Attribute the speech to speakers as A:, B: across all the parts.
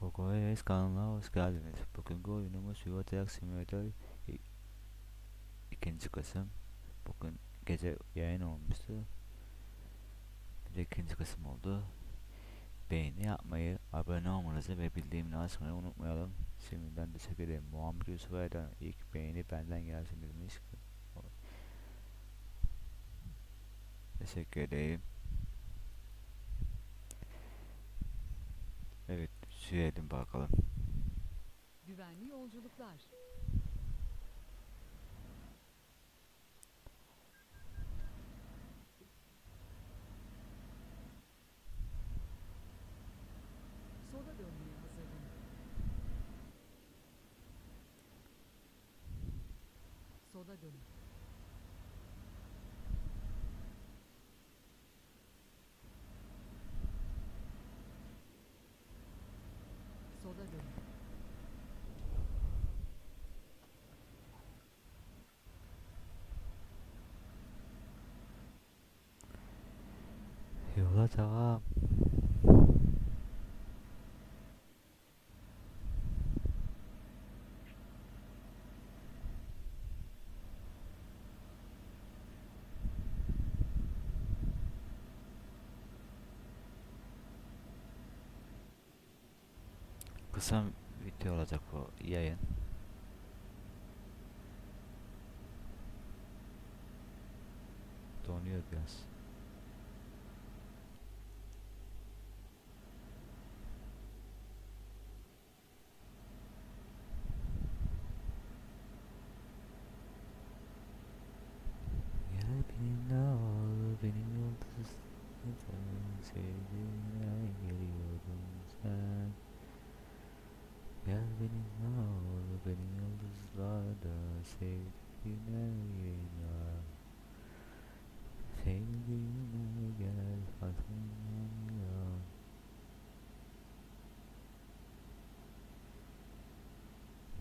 A: Kokoes kanalına hoş geldiniz. Bugünkü oyunumuz Euro Truck Simulator i- ikinci kısım. Bugün gece yayın olmuştu. Bir de ikinci kısım oldu. Beğeni yapmayı, abone olmanızı ve bildirimleri açmayı unutmayalım. Şimdiden teşekkür ederim. Muhammed Yusuf Erdoğan ilk beğeni benden gelsin demiş. Teşekkür ederim. Evet, sürelim bakalım.
B: Güvenli yolculuklar. Sola dönmeye hazırlanın. Sola dönün. Sola dönün.
A: Yola devam. Kısa video olacak bu yayın. Donuyor biraz. Gel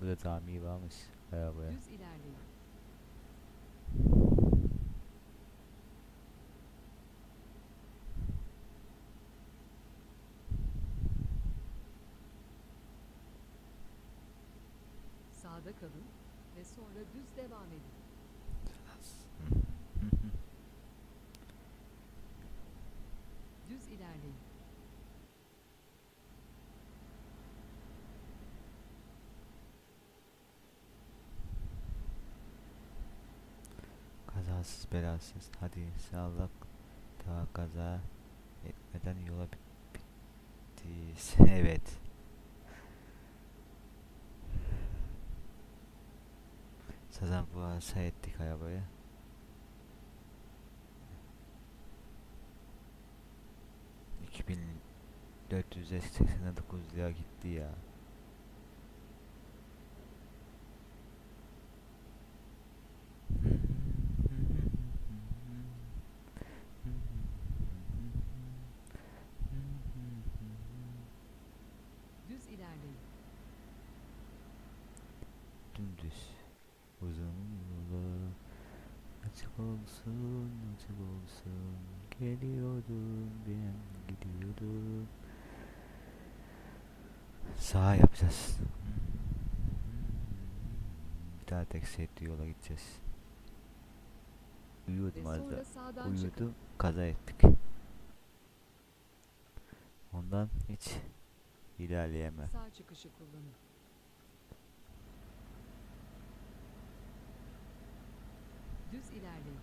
A: Burada cami varmış arabaya.
B: Düz ilerleyin. Sağda kalın ve sonra düz devam edin. Düz ilerleyin.
A: Kazasız belasız hadi sağlık daha kaza etmeden yola bit bittiyse evet. Sazan bu ettik arabaya. İki bin dört yüz seksen dokuz lira gitti ya. Dümdüz. Uzun yolu Açık olsun açık olsun. Geliyordum ben gidiyordum. Sağ yapacağız. Bir daha tek setli yola gideceğiz. Uyuyordum az da
B: sağdan çıkın.
A: Kaza ettik. Ondan hiç ilerleyemem.
B: Sağ çıkışı kullanın. Düz ilerleyin.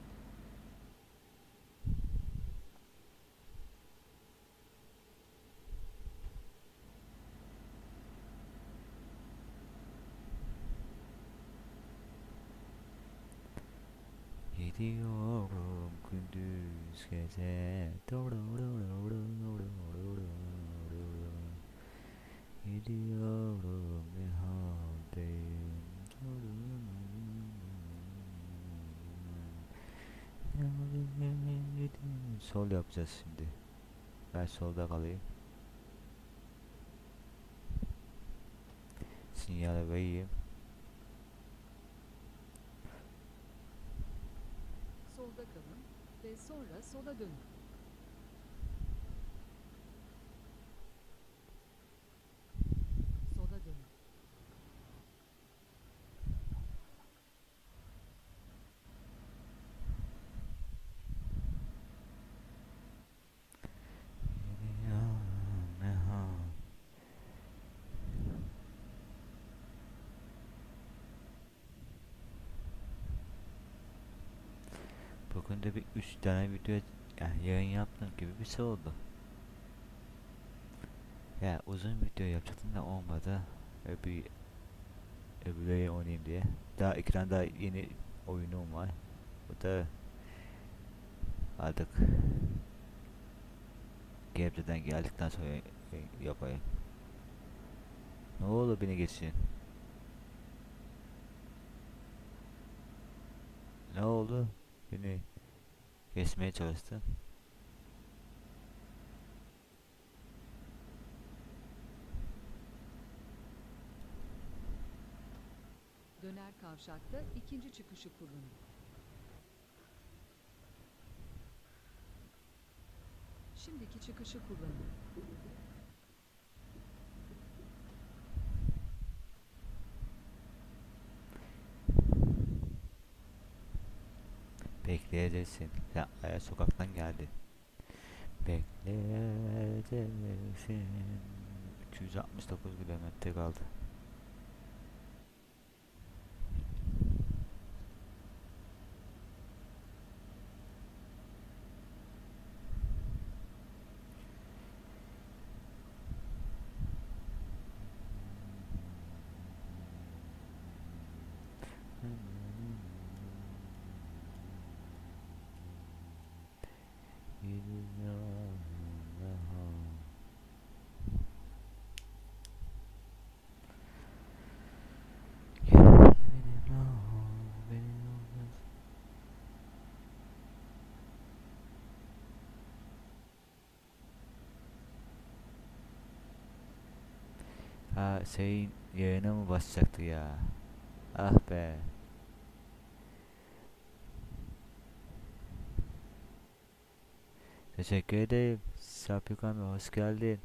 A: Gidiyorum gündüz gece Gidiyorum Sol yapacağız şimdi. Ben solda kalayım. Sinyale vereyim.
B: Solda kalın ve sonra sola dönün.
A: De bir 3 tane video yani yayın yaptığım gibi bir şey oldu. Ya uzun video yapacaktım da olmadı. Öbür öbürleri oynayayım diye. Daha ekranda yeni oyunum var. Bu da artık Gebze'den geldikten sonra yapayım. Ne oldu beni geçin? Ne oldu? Beni kesmeye çalıştın.
B: Döner kavşakta ikinci çıkışı kullanın. Şimdiki çıkışı kullanın.
A: Bekleyeceksin. Sen Aya sokaktan geldin. Bekleyeceksin. 269 kilometre kaldı. Şeyin yayına mı basacaktı ya? Ah be. Teşekkür ederim. Sapık abi hoş geldin.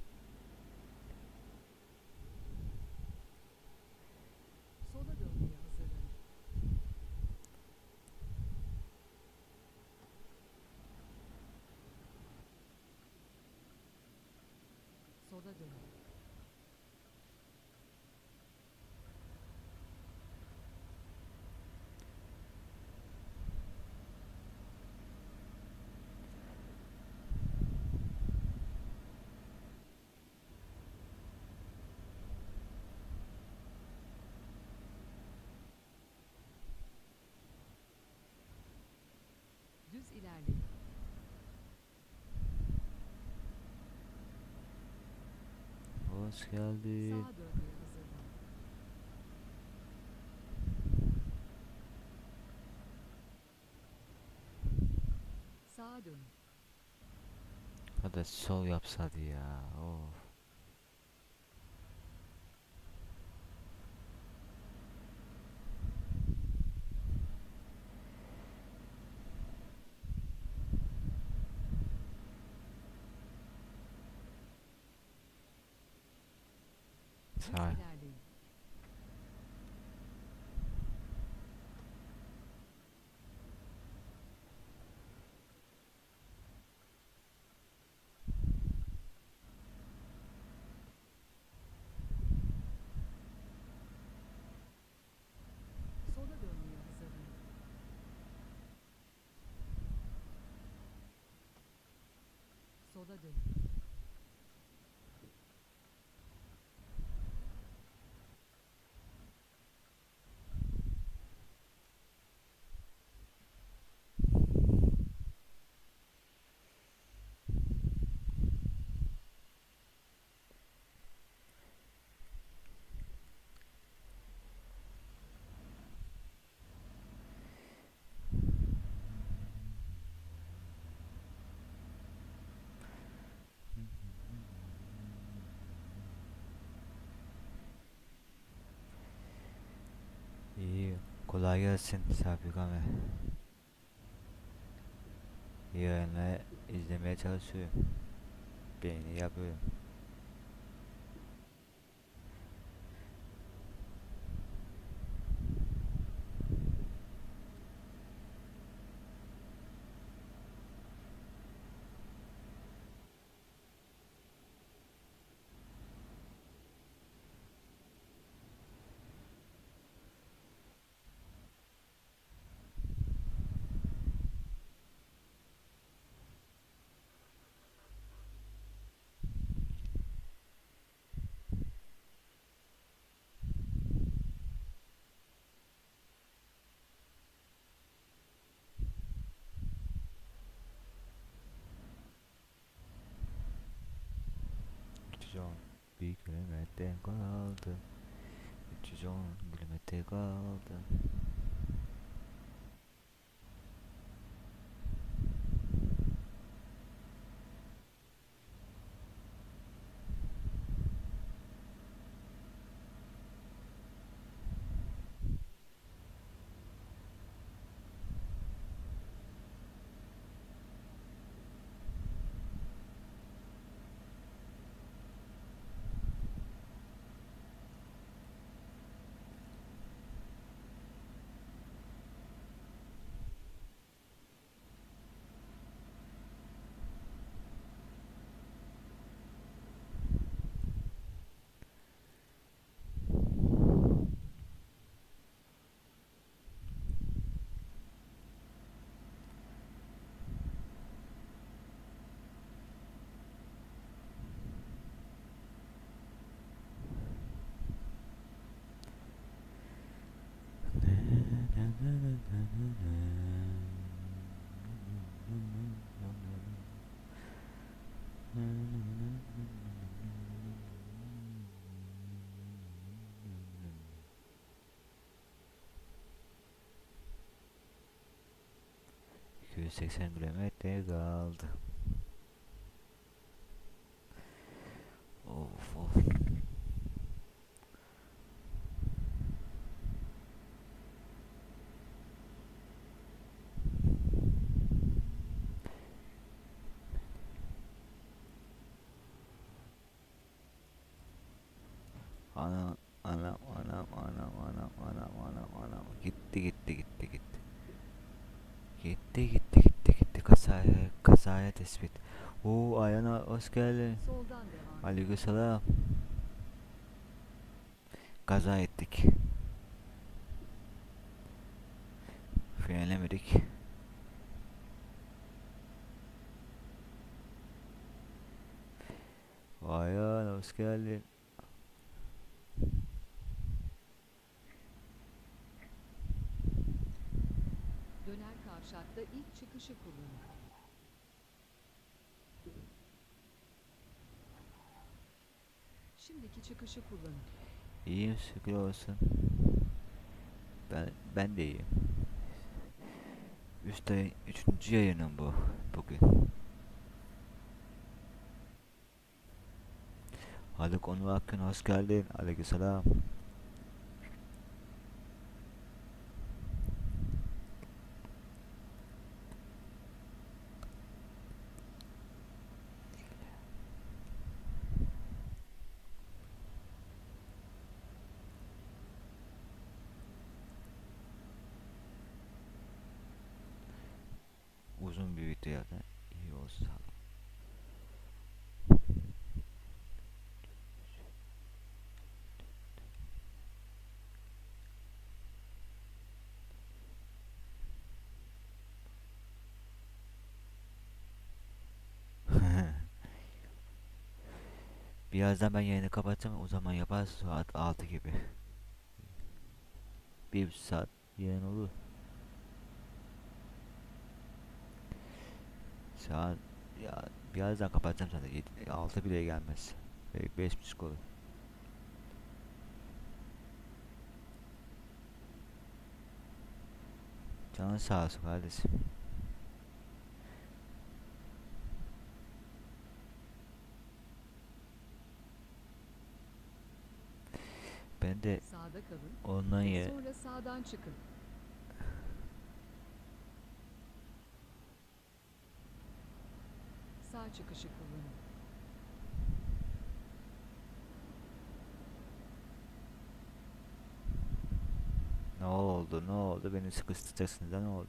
A: Hoş geldin.
B: Sağa dönün.
A: Hadi sol yapsadı ya. Of.
B: İlerleyin. Sola dönmeye hazırlanın. Sola dönün.
A: İyi. Kolay gelsin Sabri abi. Yayını izlemeye çalışıyorum. Beğeni yapıyorum. 311 kilometre kaldı 310 kilometre kaldı ...280 kilometre kaldı. Of of. Anam anam anam anam anam anam anam anam gitti gitti gitti gitti. Gitti gitti gitti gitti kazaya kazaya tespit. Oo Ayhan'a hoş geldin. Aleykümselam. Kaza ettik. Frenlemedik. Ayhan hoş geldin.
B: Döner kavşakta ilk çıkışı kullanın. Şimdiki çıkışı kullanın.
A: İyiyim şükür olsun. Ben ben de iyiyim. Üst ayın üçüncü yayınım bu bugün. Haluk Onur Akın hoş geldin. Aleykümselam. Uzun bir video ya da iyi olsa. Birazdan ben yayını kapatacağım o zaman yaparız saat 6 gibi. Bir saat yayın olur. Saat ya birazdan kapatacağım zaten 7, 6 bile gelmez. Belki 5 buçuk olur. Canın sağ olsun kardeşim. Ben de
B: Sağda kalın
A: ondan ye
B: sonra sağdan çıkın. Sağ çıkışı kullanın.
A: ne oldu ne oldu beni sıkıştıracaksınız da ne oldu?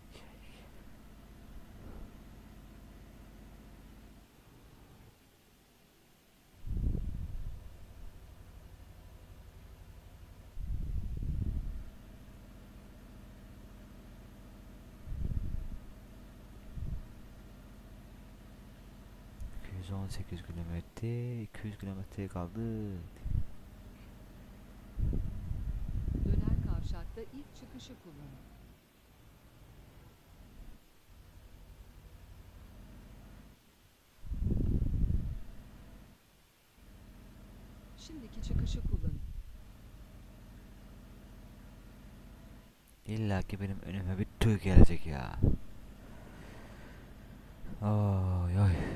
A: ...218 kilometre... ...200 kilometre kaldı...
B: Döner kavşakta ilk çıkışı kullanın. Şimdiki çıkışı kullanın.
A: İlla ki benim önüme bir tüy gelecek ya. Oy oy.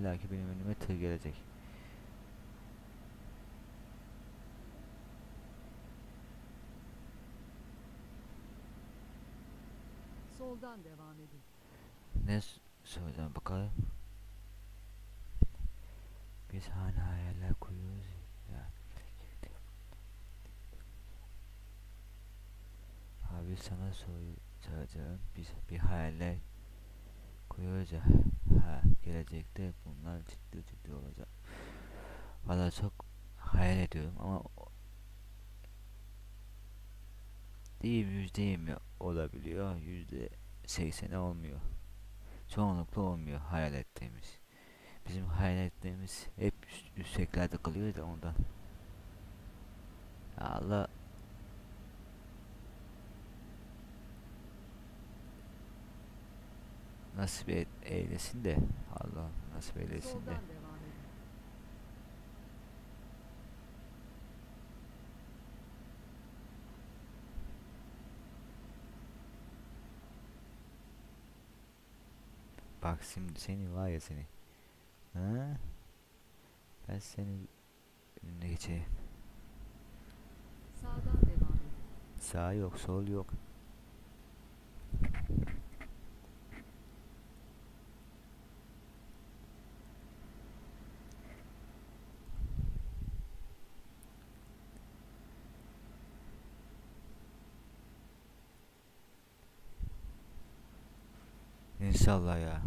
A: İlla ki benim önüme tır gelecek.
B: Soldan devam edin.
A: Ne söyleyeceğim bakalım. Biz hani hayaller kuruyoruz ya. Abi sana soracağım. Biz bir hayaller kuruyoruz ya. Ha, gelecekte bunlar ciddi ciddi olacak. Valla çok hayal ediyorum ama diyeyim yüzde yirmi olabiliyor. Yüzde sekseni olmuyor çoğunlukla olmuyor hayal ettiğimiz. Bizim hayal ettiğimiz hep üst, yükseklerde kalıyor da ondan. Allah nasip et, eylesin de Allah nasip eylesin de. Bak şimdi seni var ya seni. Ha? Ben seni önüne geçeyim.
B: Sağdan devam edin.
A: Sağ yok sol yok. İnşallah ya.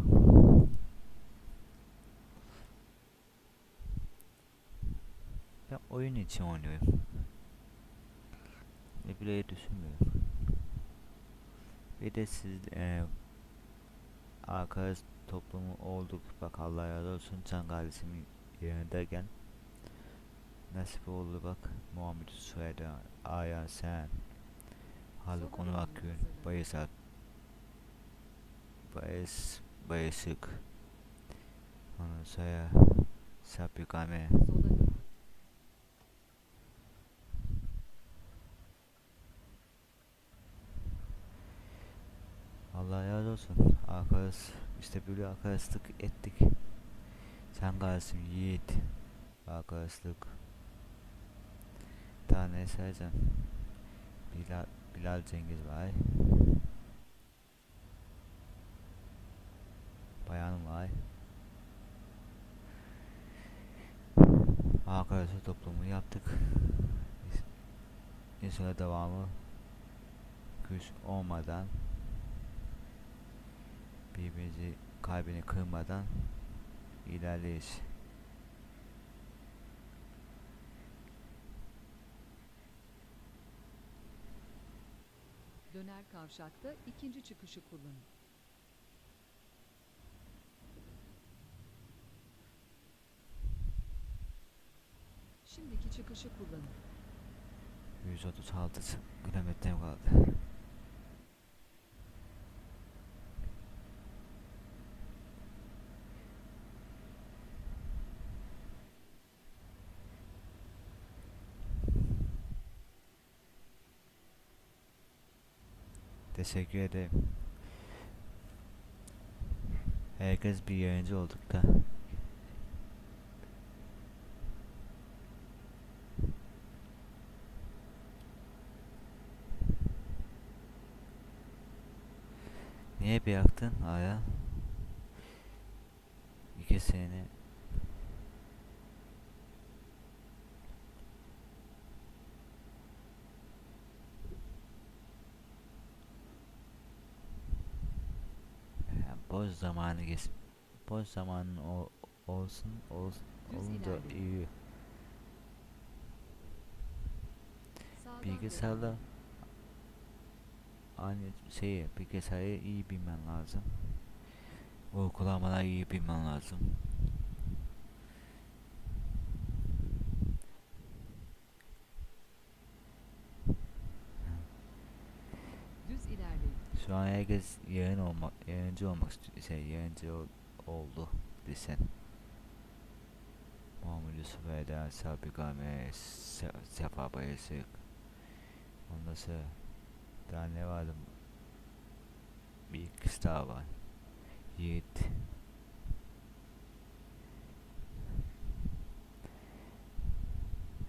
A: Ben oyun için oynuyorum. Ne bile düşünmüyorum. Bir de siz e, arkadaş toplumu olduk. Bak Allah razı olsun Can kardeşimin yanındayken nasip oldu bak Muhammed Süheyda, Aya sen, Haluk Onur Akgün, Bayız Ak, Bayız, Bayısık, ondan sonra Sabri Kame,
B: Sola dön.
A: Allah razı olsun. Arkadaş işte böyle arkadaşlık ettik. Sen kardeşim Yiğit. Arkadaşlık. Daha ne sayacağım? Bilal, Bilal Cengiz var. Bayanım var. Arkadaşlık toplumu yaptık. İnşallah devamı güç olmadan birbirimizi kalbini kırmadan ilerleyiz.
B: Döner kavşakta ikinci çıkışı kullanın. Şimdiki çıkışı kullanın.
A: 136 kilometrem kaldı. Teşekkür ederim. Herkes bir yayıncı olduk da. Niye bıraktın Aya? İki sene Yani boş zamanı geç boş zamanın o, olsun ol,
B: Düz
A: olunca
B: ilerleyin.
A: iyi
B: devam
A: aynı şeyi bilgisayarı iyi bilmen lazım. Uygulamaları iyi bilmen lazım. Düz ilerleyin. Şu an herkes yayın olmak, yayıncı olmak şey yayıncı ol, oldu desen. Mahmut Yusuf Eda Sabik Ahmet Sefa Bayısık Ondan sonra daha ne vardı? Bir ikisi daha var. Yiğit.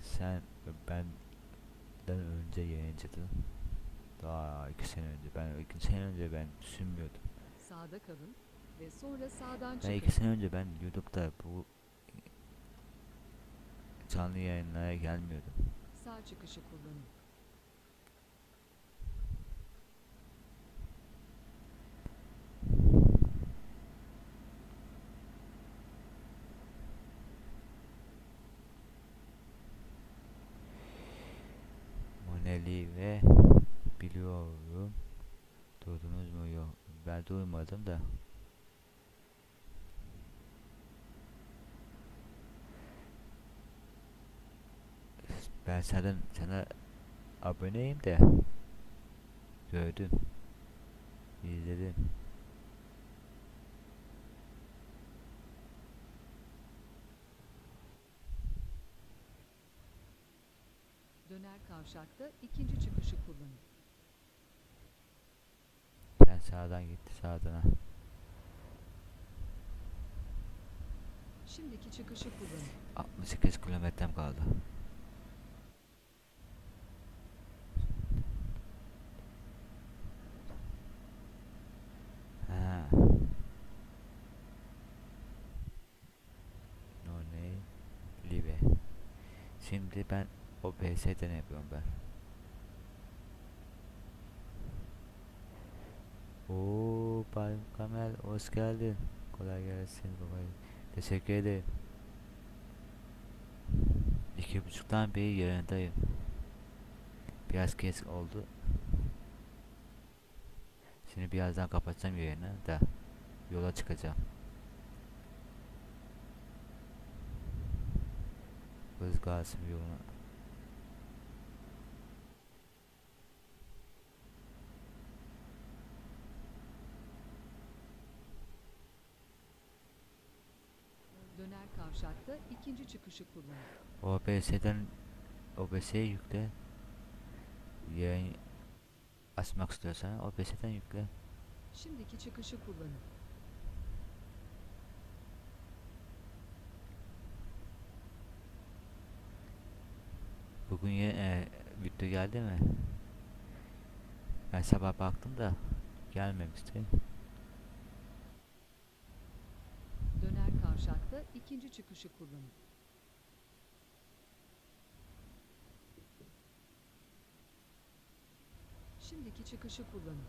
A: Sen benden önce yayıncıdın. Daha iki sene önce. Ben iki sene önce ben düşünmüyordum.
B: Sağda kalın ve sonra sağdan
A: Ben
B: çıkın.
A: iki sene önce ben YouTube'da bu canlı yayınlara gelmiyordum.
B: Sağ çıkışı kullanın.
A: Moneli ve biliyorum. Duydunuz mu? Yok. Duymadım da. Ben senden sana aboneyim de gördüm. izledim.
B: Döner kavşakta ikinci çıkışı kullanın.
A: Sağdan git sağdan. ha.
B: Şimdiki çıkışı kullanın.
A: 68 kilometrem kaldı. Şimdi ben OBS'den yapıyorum ben. Oo, Bayım Kamel hoş geldin. Kolay gelsin babay. Teşekkür ederim. İki buçuktan beri yayındayım. Biraz geç oldu. Şimdi birazdan kapatacağım yayını da yola çıkacağım. Kız Kasım yoluna.
B: Kavşakta ikinci çıkışı kullanın.
A: OBS'den OBS'ye yükle. Yayın açmak istiyorsan OBS'den yükle.
B: Şimdiki çıkışı kullanın.
A: Bugün ye, e, video geldi mi? Ben sabah baktım da gelmemişti.
B: Döner kavşakta ikinci çıkışı kullanın. Şimdiki çıkışı kullanın.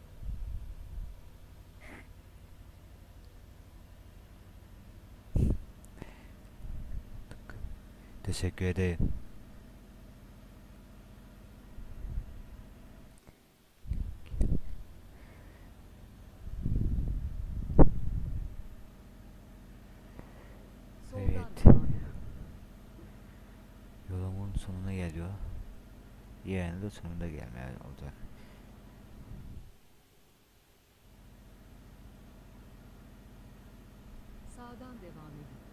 A: Teşekkür ederim.
B: Soldan
A: Evet.
B: devam edin.
A: Yolumun sonuna geliyor. Yarın da sonunda gelmeye olacak.
B: Sağdan devam edin.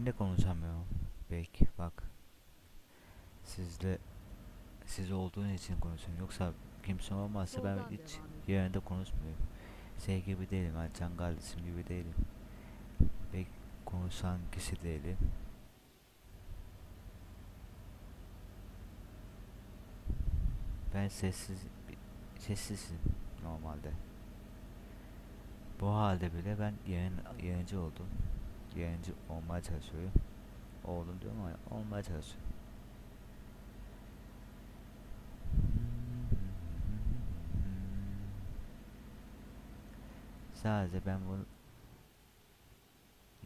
A: Ben de konuşamıyorum. Belki bak. Sizle siz olduğun için konuşuyorum. Yoksa kimse olmazsa ben hiç yerinde konuşmuyorum. Şey gibi değilim. Hani can kardeşim gibi değilim. Ve konuşan kişi değilim. Ben sessiz sessizim normalde. Bu halde bile ben yayın, yayıncı oldum. Yayıncı olmaya çalışıyorum. Oldum diyorum ama olmaya çalışıyorum. Sadece ben bunu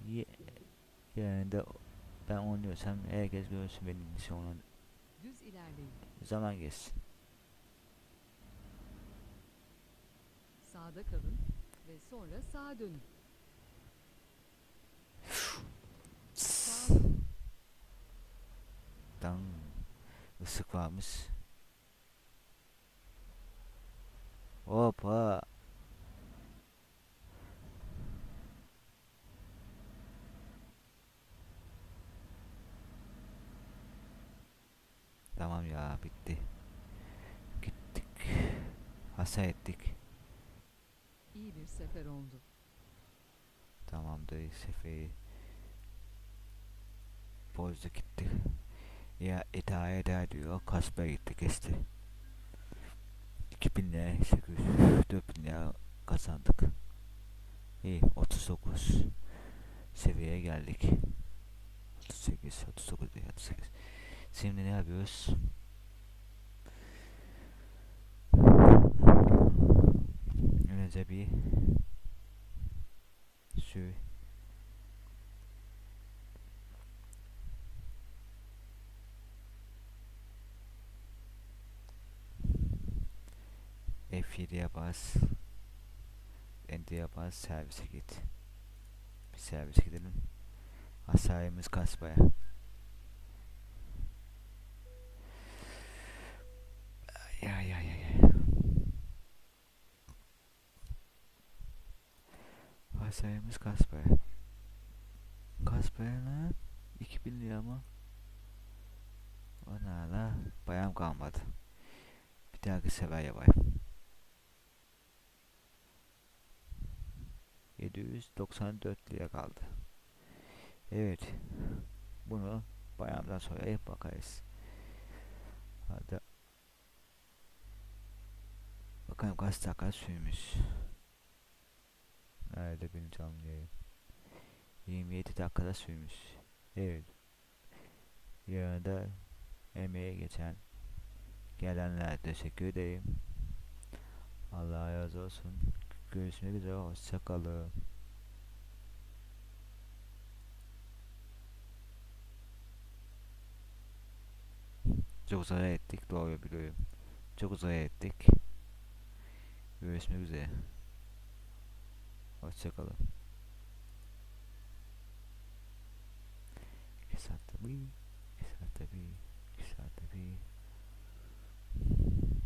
A: ye, yayında ben oynuyorsam herkes görsün benim için onun
B: Düz ilerleyin.
A: zaman geçsin.
B: sağda kalın ve sonra sağa dönün. Sağa dönün.
A: Dan ısık varmış. Hoppa. Tamam ya bitti. Gittik. Hasa ettik.
B: İyi bir sefer oldu.
A: Tamamdır seferi. Bozdu gitti. Ya idare eder diyor. Kasper gitti kesti. 2000 lira 800 4000 lira kazandık. İyi 39 seviyeye geldik. 38 39 değil 38. Şimdi ne yapıyoruz? Önce bir şu F7'ye bas. Enter'ye bas. Servise git. Bir servise gidelim. Hasarımız kasbaya. Ya ya ya ya. Hasarımız kasbaya. Kasbaya lan. 2000 lira mı? Ana la. Bayam kalmadı. Bir dahaki sefer yapayım. 794 lira kaldı. Evet. Bunu bayramdan sonra bakarız. Hadi. Bakalım kaç dakika sürmüş. Nerede benim canlı yayın? 27 dakikada sürmüş. Evet. Yarın emeğe geçen gelenlere teşekkür edeyim. Allah razı olsun. Görüşmek üzere. Hoşçakalın. Çok uzaya ettik. Doğru biliyorum. Çok uzaya ettik. Görüşmek üzere. Hoşçakalın. İki saatte bir, iki saatte bir.